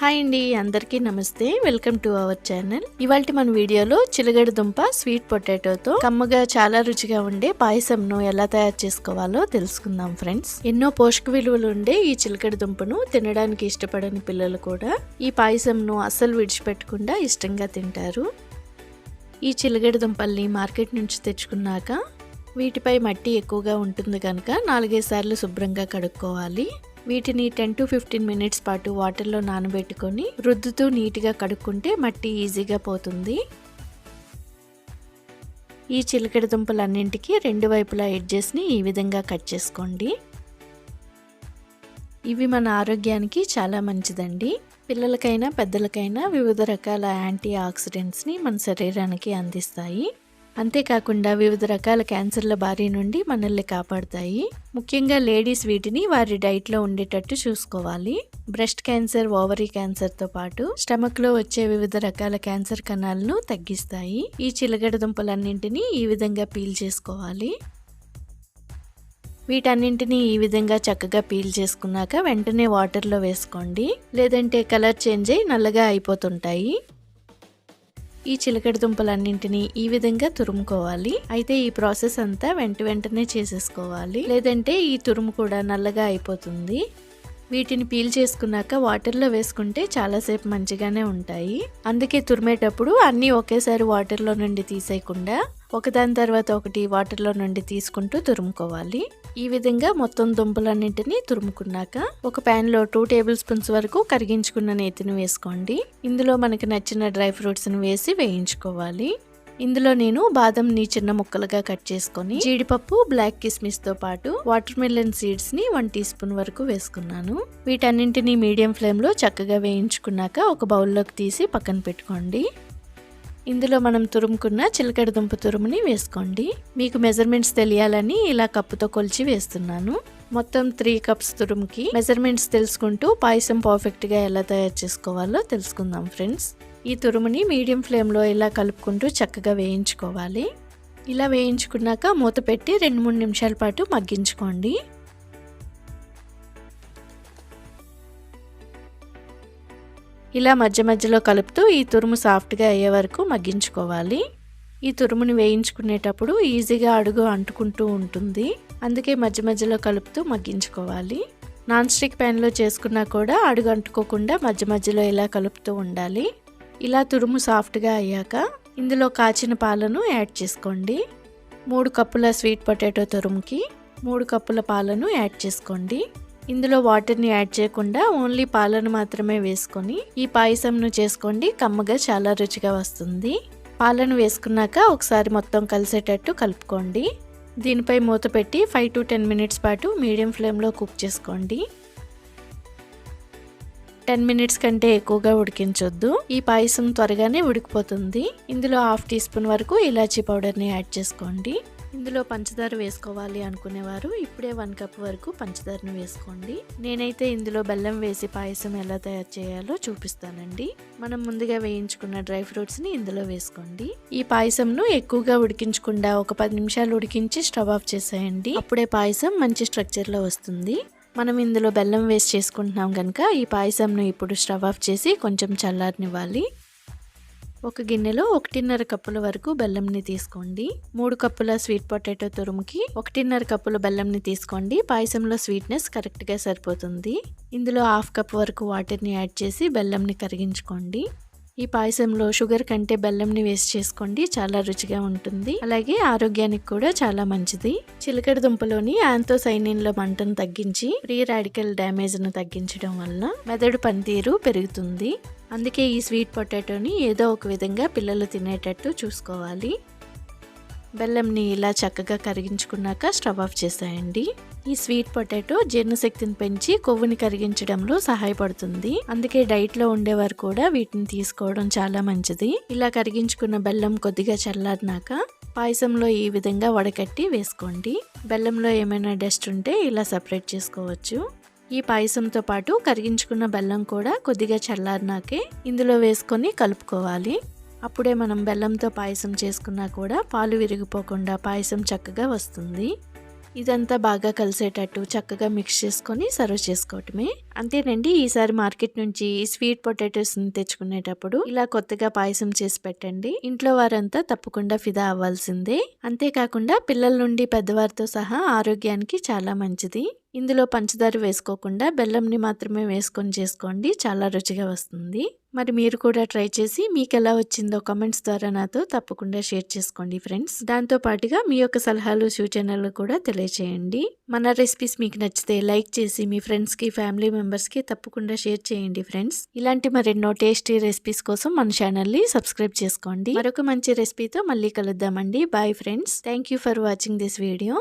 Hi అండి అందరికీ నమస్తే. Welcome to our channel. ఇవాళ మన వీడియోలో చిలగడ దుంప స్వీట్ పొటాటోతో కమ్మగా చాలా రుచిగా ఉండే పాయసంను ఎలా తయారు చేసుకోవాలో తెలుసుకుందాం ఫ్రెండ్స్. ఎన్నో పోషక విలువలు ఉండే ఈ చిలకడ దుంపను తినడానికి ఇష్టపడని పిల్లలు కూడా ఈ పాయసంను అస్సలు విడిచిపెట్టకుండా ఇష్టంగా తింటారు. ఈ చిలగడ దుంపల్ని మార్కెట్ నుంచి తెచ్చుకున్నాక వీటిపై మట్టి ఎక్కువగా ఉంటుంది కనుక నాలుగైదు సార్లు శుభ్రంగా కడుక్కోవాలి. వీటిని టెన్ టు ఫిఫ్టీన్ మినిట్స్ పాటు వాటర్లో నానబెట్టుకొని రుద్దుతూ నీట్గా కడుక్కుంటే మట్టి ఈజీగా పోతుంది. ఈ చిలకడ దుంపలన్నింటికి రెండు వైపులా ఎడ్జెస్ని ఈ విధంగా కట్ చేసుకోండి. ఇవి మన ఆరోగ్యానికి చాలా మంచిదండి. పిల్లలకైనా పెద్దలకైనా వివిధ రకాల యాంటీ ఆక్సిడెంట్స్ని మన శరీరానికి అందిస్తాయి. అంతేకాకుండా వివిధ రకాల క్యాన్సర్ల బారి నుండి మనల్ని కాపాడతాయి. ముఖ్యంగా లేడీస్ వీటిని వారి డైట్లో ఉండేటట్టు చూసుకోవాలి. బ్రెస్ట్ క్యాన్సర్ ఓవరీ క్యాన్సర్తో పాటు స్టమక్లో వచ్చే వివిధ రకాల క్యాన్సర్ కణాలను తగ్గిస్తాయి. ఈ చిలగడ దుంపలన్నింటినీ ఈ విధంగా పీల్ చేసుకోవాలి. వీటన్నింటినీ ఈ విధంగా చక్కగా పీల్ చేసుకున్నాక వెంటనే వాటర్లో వేసుకోండి. లేదంటే కలర్ చేంజ్ అయి నల్లగా అయిపోతుంటాయి. ఈ చిలకడ దుంపలన్నింటినీ ఈ విధంగా తురుముకోవాలి. అయితే ఈ ప్రాసెస్ అంతా వెంట వెంటనే చేసేసుకోవాలి. లేదంటే ఈ తురుము కూడా నల్లగా అయిపోతుంది. వీటిని పీల్ చేసుకున్నాక వాటర్లో వేసుకుంటే చాలాసేపు మంచిగానే ఉంటాయి. అందుకే తురిమేటప్పుడు అన్నీ ఒకేసారి వాటర్లో నుండి తీసేయకుండా ఒకదాని తర్వాత ఒకటి వాటర్లో నుండి తీసుకుంటూ తురుముకోవాలి. ఈ విధంగా మొత్తం దుంపలన్నింటినీ తురుముకున్నాక ఒక ప్యాన్లో టూ టేబుల్ స్పూన్స్ వరకు కరిగించుకున్న నేతిని వేసుకోండి. ఇందులో మనకి నచ్చిన డ్రై ఫ్రూట్స్ని వేసి వేయించుకోవాలి. ఇందులో నేను బాదంని చిన్న ముక్కలుగా కట్ చేసుకొని జీడిపప్పు బ్లాక్ కిస్మిస్తో పాటు వాటర్ మిలన్ సీడ్స్ని వన్ టీ స్పూన్ వరకు వేసుకున్నాను. వీటన్నింటినీ మీడియం ఫ్లేమ్లో చక్కగా వేయించుకున్నాక ఒక బౌల్లోకి తీసి పక్కన పెట్టుకోండి. ఇందులో మనం తురుముకున్న చిలకడ దుంప తురుముని వేసుకోండి. మీకు మెజర్మెంట్స్ తెలియాలని ఇలా కప్పుతో కొలిచి వేస్తున్నాను. మొత్తం త్రీ కప్స్ తురుముకి మెజర్మెంట్స్ తెలుసుకుంటూ పాయసం పర్ఫెక్ట్గా ఎలా తయారు చేసుకోవాలో తెలుసుకుందాం ఫ్రెండ్స్ ఈ తురుముని మీడియం ఫ్లేమ్లో ఇలా కలుపుకుంటూ చక్కగా వేయించుకోవాలి. ఇలా వేయించుకున్నాక మూత పెట్టి రెండు మూడు నిమిషాల పాటు మగ్గించుకోండి. ఇలా మధ్య మధ్యలో కలుపుతూ ఈ తురుము సాఫ్ట్గా అయ్యే వరకు మగ్గించుకోవాలి. ఈ తురుముని వేయించుకునేటప్పుడు ఈజీగా అడుగు అంటుకుంటూ ఉంటుంది. అందుకే మధ్య మధ్యలో కలుపుతూ మగ్గించుకోవాలి. నాన్ స్టిక్ ప్యాన్లో చేసుకున్నా కూడా అడుగు అంటుకోకుండా మధ్య మధ్యలో ఇలా కలుపుతూ ఉండాలి. ఇలా తురుము సాఫ్ట్గా అయ్యాక ఇందులో కాచిన పాలను యాడ్ చేసుకోండి. మూడు కప్పుల స్వీట్ పొటాటో తురుముకి మూడు కప్పుల పాలను యాడ్ చేసుకోండి. ఇందులో వాటర్ని యాడ్ చేయకుండా ఓన్లీ పాలను మాత్రమే వేసుకొని ఈ పాయసంను చేసుకోండి. కమ్మగా చాలా రుచిగా వస్తుంది. పాలను వేసుకున్నాక ఒకసారి మొత్తం కలిసేటట్టు కలుపుకోండి. దీనిపై మూత పెట్టి ఫైవ్ టు టెన్ మినిట్స్ పాటు మీడియం ఫ్లేమ్లో కుక్ చేసుకోండి. టెన్ మినిట్స్ కంటే ఎక్కువగా ఉడికించొద్దు. ఈ పాయసం త్వరగానే ఉడికిపోతుంది. ఇందులో హాఫ్ టీ స్పూన్ వరకు ఇలాచీ పౌడర్ని యాడ్ చేసుకోండి. ఇందులో పంచదార వేసుకోవాలి అనుకునేవారు. ఇప్పుడే వన్ కప్ వరకు పంచదారను వేసుకోండి. నేనైతే ఇందులో బెల్లం వేసి పాయసం ఎలా తయారు చేయాలో చూపిస్తానండి. మనం ముందుగా వేయించుకున్న డ్రై ఫ్రూట్స్ని ఇందులో వేసుకోండి. ఈ పాయసంను ఎక్కువగా ఉడికించకుండా ఒక పది నిమిషాలు ఉడికించి స్టవ్ ఆఫ్ చేసేయండి. అప్పుడే పాయసం మంచి స్ట్రక్చర్లో వస్తుంది. మనం ఇందులో బెల్లం వేస్ట్ చేసుకుంటున్నాం కనుక ఈ పాయసంను ఇప్పుడు స్టవ్ ఆఫ్ చేసి కొంచెం చల్లారనివ్వాలి. ఒక గిన్నెలో ఒకటిన్నర కప్పుల వరకు బెల్లంని తీసుకోండి. మూడు కప్పుల స్వీట్ పొటాటో తురుముకి ఒకటిన్నర కప్పుల బెల్లంని తీసుకోండి. పాయసంలో స్వీట్నెస్ కరెక్ట్గా సరిపోతుంది. ఇందులో హాఫ్ కప్ వరకు వాటర్ని యాడ్ చేసి బెల్లంని కరిగించుకోండి. ఈ పాయసంలో షుగర్ కంటే బెల్లంని వేస్ట్ చేసుకోండి. చాలా రుచిగా ఉంటుంది. అలాగే ఆరోగ్యానికి కూడా చాలా మంచిది. చిలకడ దుంపలోని యాంతోసైనిన్ల మంటను తగ్గించి ప్రీ రాడికల్ డ్యామేజ్ను తగ్గించడం వల్ల మెదడు పనితీరు పెరుగుతుంది. అందుకే ఈ స్వీట్ పొటాటోని ఏదో ఒక విధంగా పిల్లలు తినేటట్టు చూసుకోవాలి. బెల్లంని ఇలా చక్కగా కరిగించుకున్నాక స్టవ్ ఆఫ్ చేసేయండి. ఈ స్వీట్ పొటాటో జీర్ణశక్తిని పెంచి కొవ్వుని కరిగించడంలో సహాయపడుతుంది. అందుకే డైట్లో ఉండేవారు కూడా వీటిని తీసుకోవడం చాలా మంచిది. ఇలా కరిగించుకున్న బెల్లం కొద్దిగా చల్లారినాక పాయసంలో ఈ విధంగా వడకట్టి వేసుకోండి. బెల్లంలో ఏమైనా డస్ట్ ఉంటే ఇలా సపరేట్ చేసుకోవచ్చు. ఈ పాయసంతో పాటు కరిగించుకున్న బెల్లం కూడా కొద్దిగా చల్లారినాకే ఇందులో వేసుకొని కలుపుకోవాలి. అప్పుడే మనం బెల్లంతో పాయసం చేసుకున్నా కూడా పాలు విరిగిపోకుండా పాయసం చక్కగా వస్తుంది. ఇదంతా బాగా కలిసేటట్టు చక్కగా మిక్స్ చేసుకొని సర్వ్ చేసుకోవటమే. అంతేనండి ఈసారి మార్కెట్ నుంచి స్వీట్ పొటాటోస్ తెచ్చుకునేటప్పుడు ఇలా కొత్తగా పాయసం చేసి పెట్టండి. ఇంట్లో వారంతా తప్పకుండా ఫిదా అవ్వాల్సిందే. అంతేకాకుండా పిల్లల నుండి పెద్దవారితో సహా ఆరోగ్యానికి చాలా మంచిది. ఇందులో పంచదార వేసుకోకుండా బెల్లంని మాత్రమే వేసుకొని చేసుకోండి. చాలా రుచిగా వస్తుంది. మరి మీరు కూడా ట్రై చేసి మీకు ఎలా వచ్చిందో కమెంట్స్ ద్వారా నాతో తప్పకుండా షేర్ చేసుకోండి ఫ్రెండ్స్. దాంతో పాటుగా మీ యొక్క సలహాలు సూచనలు కూడా తెలియచేయండి. మన రెసిపీస్ మీకు నచ్చితే లైక్ చేసి మీ ఫ్రెండ్స్కి ఫ్యామిలీ మెంబర్స్కి తప్పకుండా షేర్ చేయండి ఫ్రెండ్స్. ఇలాంటి మరెన్నో టేస్టీ రెసిపీస్ కోసం మన ఛానల్ని సబ్స్క్రైబ్ చేసుకోండి. మరొక మంచి రెసిపీతో మళ్ళీ కలుద్దామండి. Bye friends thank you for watching this video